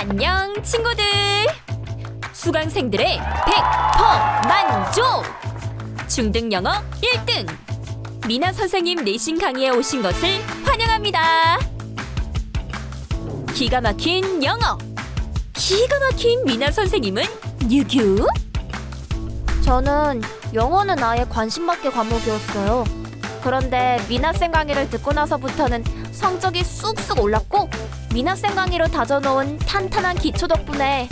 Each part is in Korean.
안녕 친구들. 수강생들의 100% 만족 중등 영어 1등. 미나 선생님 내신 강의에 오신 것을 환영합니다. 기가 막힌 영어. 기가 막힌 미나 선생님은 유규 저는 영어는 아예 관심 밖의 과목이었어요. 그런데 미나쌤 강의를 듣고 나서부터는 성적이 쑥쑥 올랐고 미나쌤 강의로 다져놓은 탄탄한 기초 덕분에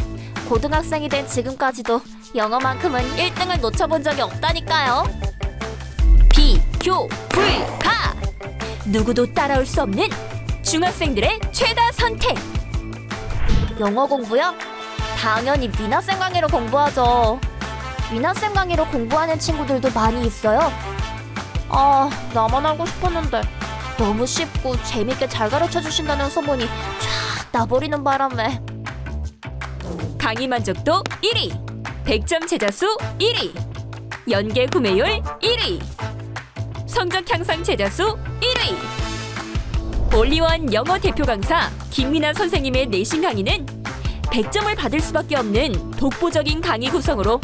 고등학생이 된 지금까지도 영어만큼은 1등을 놓쳐본 적이 없다니까요. 비교 불가 누구도 따라올 수 없는 중학생들의 최다 선택 영어 공부요? 당연히 미나쌤 강의로 공부하죠. 미나쌤 강의로 공부하는 친구들도 많이 있어요. 아, 나만 알고 싶었는데 너무 쉽고 재밌게 잘 가르쳐 주신다는 소문이 쫙 나버리는 바람에. 강의 만족도 1위 100점 제자수 1위 연계 구매율 1위 성적 향상 제자수 1위. 올리원 영어 대표 강사 김민아 선생님의 내신 강의는 100점을 받을 수밖에 없는 독보적인 강의 구성으로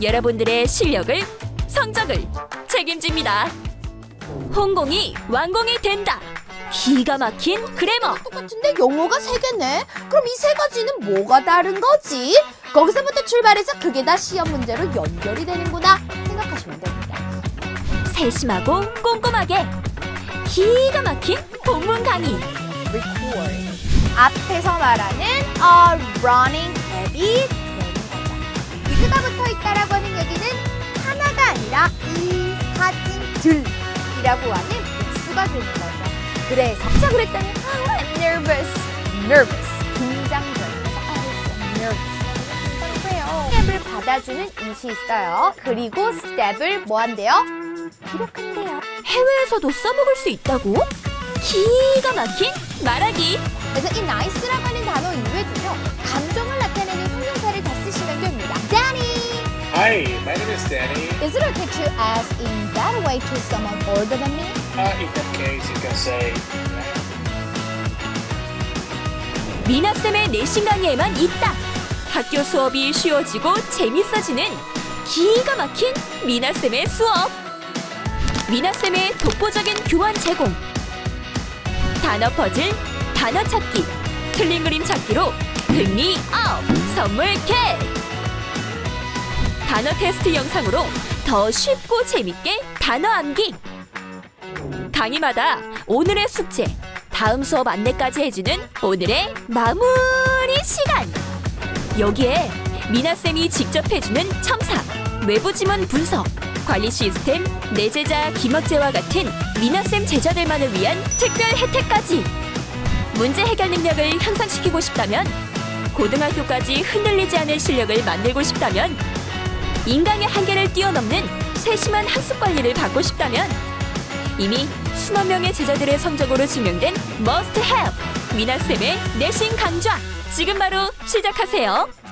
여러분들의 실력을 성적을 책임집니다 홍공이 완공이 된다. 기가 막힌 그래머. 똑같은데 영어가 세 개네? 그럼 이 세 가지는 뭐가 다른 거지? 거기서부터 출발해서 그게 다 시험 문제로 연결이 되는구나 생각하시면 됩니다. 세심하고 꼼꼼하게. 기가 막힌 본문 강의. 앞에서 말하는 a running habit. 위드가 붙어 있다라고 하는 얘기는 하나가 아니라 이 사진들 이라고 하는 복수가 되는 거죠. 그래서 자 그랬더니 oh, I'm nervous, nervous, 긴장돼서 I'm nervous. 긴장돼요. 스텝을 받아주는 인시 있어요. 그리고 스텝을 뭐 한대요? 기록한대요. 해외에서도 써먹을 수 있다고? 기가 막힌 말하기 그래서 이 nice라고 하는 단어 이외에도요 감정을 나타내는 Hi, my name is Danny. is it okay to ask in that way to someone older than me? Uh, in that case, you can say, 미나쌤의 내신 강의에만 있다 학교 수업이 쉬워지고 재밌어지는 기가 막힌 미나쌤의 수업 미나쌤의 독보적인 교환 제공 단어 퍼즐, 단어 찾기, 틀린 그림 찾기로 흥미 업, 선물 캣 단어 테스트 영상으로 더 쉽고 재밌게 단어 암기 강의마다 오늘의 숙제, 다음 수업 안내까지 해주는 오늘의 마무리 시간. 여기에 미나쌤이 직접 해주는 첨삭, 외부 지문 분석, 관리 시스템, 내 제자 김학재와 같은 미나쌤 제자들만을 위한 특별 혜택까지. 문제 해결 능력을 향상시키고 싶다면, 고등학교까지 흔들리지 않은 실력을 만들고 싶다면, 인강의 한계를 뛰어넘는 세심한 학습 관리를 받고 싶다면, 이미 수만 명의 제자들의 성적으로 증명된 must have 미나쌤의 내신 강좌 지금 바로 시작하세요.